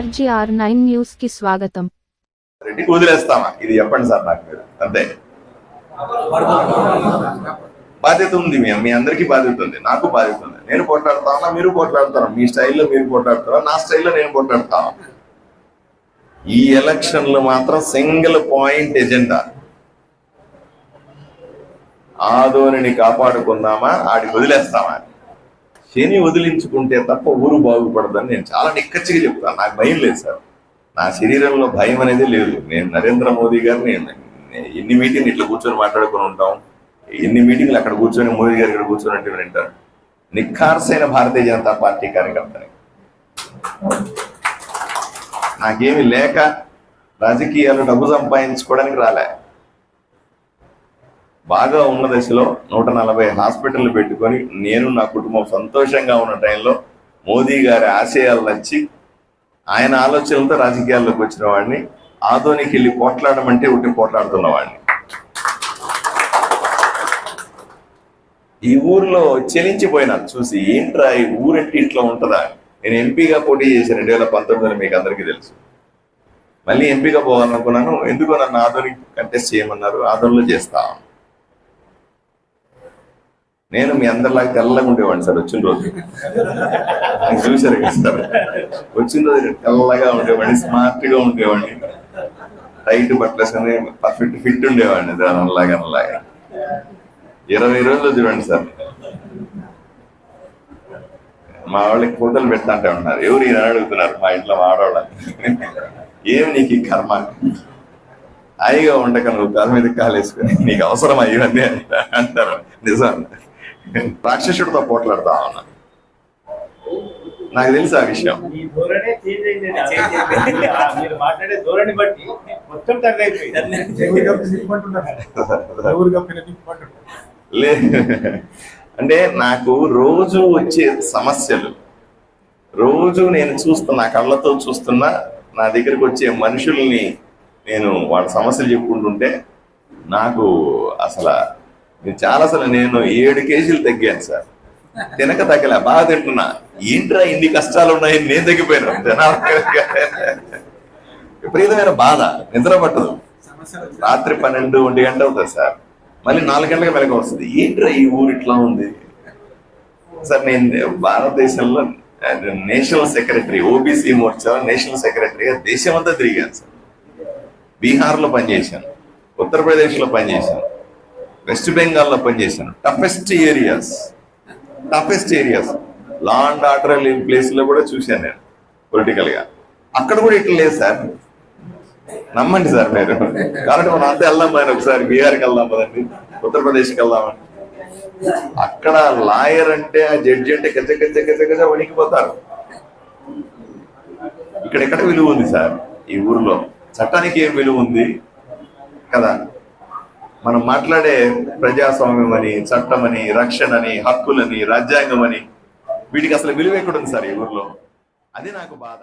RGR nine న్యూస్కి స్వాగతం. రెడ్డి వదిలేస్తామా ఇది చెప్పండి సార్ నాకు మీరు. అంతే? బాధ్యత ఉంది మీ మీ అందరికీ బాధ్యత ఉంది. నాకు బాధ్యత ఉంది. నేను పోట్లాడుతానా మీరు పోట్లాడుతారా? మీ స్టైల్లో మీరు పోట్లాడతారా? నా స్టైల్లో నేను పోట్లాడతాను ఈ ఎలక్షన్లు మాత్రం సింగిల్ పాయింట్ ఎజెండా. ఆదోనిని కాపాడుకుందామా? ఆడికి వదిలేస్తామా? శని వదిలించుకుంటే తప్ప ఊరు బాగుపడదని నేను చాలా నిక్కచ్చిగా చెప్తాను. నాకు భయం లేదు సార్. నా శరీరంలో భయం అనేది లేదు. నేను నరేంద్ర మోదీ గారిని ఎన్ని మీటింగ్లు ఇట్లా కూర్చొని మాట్లాడుకుని ఉంటాం? ఎన్ని మీటింగ్లు అక్కడ కూర్చొని మోదీ గారు ఇక్కడ కూర్చొని అంటే వింటారు నిఖార్సైన భారతీయ జనతా పార్టీ కార్యకర్తని. నాకేమి లేక రాజకీయాలు డబ్బు సంపాదించుకోవడానికి రాలే. బాగా ఉన్న దశలో నూట నలభై హాస్పిటల్ పెట్టుకొని నేను నా కుటుంబం సంతోషంగా ఉన్న టైంలో మోదీ గారి ఆశయాలు నచ్చి ఆయన ఆలోచనలతో రాజకీయాల్లోకి వచ్చిన వాడిని ఆదోనికి వెళ్ళి పోట్లాడమంటే ఉట్టి పోట్లాడుతున్నవాడిని ఈ ఊర్లో చెలించిపోయినా చూసి ఏంట్రా ఈ ఊరంటే ఇట్లా ఉంటుందా? నేను ఎంపీగా పోటీ చేశాను రెండు వేల పంతొమ్మిదిలో మీకు అందరికీ తెలుసు. మళ్ళీ ఎంపీగా పోవాలనుకున్నాను ఎందుకో నన్ను ఆదోని కంటెస్ట్ చేయమన్నారు ఆదోన్లో చేస్తాను నేను మీ అందరిలాగా తెల్లగా ఉండేవాడిని సార్ వచ్చిన రోజు. చూశారు కదా సార్. వచ్చిన రోజు తెల్లగా ఉండేవాడిని స్మార్ట్గా ఉండేవాడిని. టైట్ బట్టలు పర్ఫెక్ట్ ఫిట్ ఉండేవాడిని దానిలాగా అలాగా. ఇరవై రోజులు చూడండి సార్. మా వాళ్ళకి ఫోటోలు పెడతాంటే ఉన్నారు. ఎవరు ఈయన అడుగుతున్నారు? మా ఇంట్లో మా ఆడవాళ్ళని. ఏం నీకు ఈ కర్మ? హాయిగా ఉండక నువ్వు కాలు మీద కాలు వేసుకుని నీకు అవసరం ఇవన్నీ అంటారు. నిజం. రాక్షసుడితో పోట్లాడుతా ఉన్నా నాకు తెలుసు ఆ విషయం. లే అంటే నాకు రోజు వచ్చే సమస్యలు రోజు నేను చూస్తున్నా కళ్ళతో చూస్తున్నా నా దగ్గరికి వచ్చే మనుషుల్ని నేను వాళ్ళ సమస్యలు చెప్పుకుంటుంటే నాకు అసలు మీరు చాలా అసలు నేను ఏడు కేజీలు తగ్గాను సార్. తినక తగ్గలే బాగా తింటున్నా. ఏంట్రా ఇన్ని కష్టాలు ఉన్నాయి నేను తగ్గిపోయాను. జనాలు విపరీతమైన బాధ. నిద్ర పట్టదు. రాత్రి పన్నెండు ఒంటి గంట అవుతుంది సార్. మళ్ళీ నాలుగు గంటలకు వెనక వస్తుంది. ఏంట్రా ఈ ఊరు ఇట్లా ఉంది? సార్ నేను భారతదేశంలో national secretary OBC Morcha national సెక్రటరీగా దేశమంతా తిరిగాను సార్. బీహార్లో పనిచేశాను. ఉత్తరప్రదేశ్లో పనిచేశాను. వెస్ట్ బెంగాల్లో పనిచేశాను. Toughest areas toughest areas law and order లేని ప్లేస్లో కూడా చూశాను నేను పొలిటికల్గా అక్కడ కూడా ఇట్లా లేదు సార్. నమ్మండి సార్ మీరు. కాబట్టి మనం అంతా వెళ్దాం ఒకసారి బీహార్కి వెళ్దాం కదండి ఉత్తరప్రదేశ్కి వెళ్దామని అక్కడ లాయర్ అంటే ఆ జడ్జి అంటే గజ గజ గజ గజ వణికిపోతారు. ఇక్కడ ఎక్కడ విలువ ఉంది సార్? ఈ ఊర్లో. చట్టానికి ఏం విలువ ఉంది? కదా. మనం మాట్లాడే ప్రజాస్వామ్యం అని చట్టం అని రక్షణ అని హక్కులని రాజ్యాంగం అని వీటికి అసలు విలువ ఎక్కడుంది సార్ ఈ ఊర్లో? అది నాకు బాధ.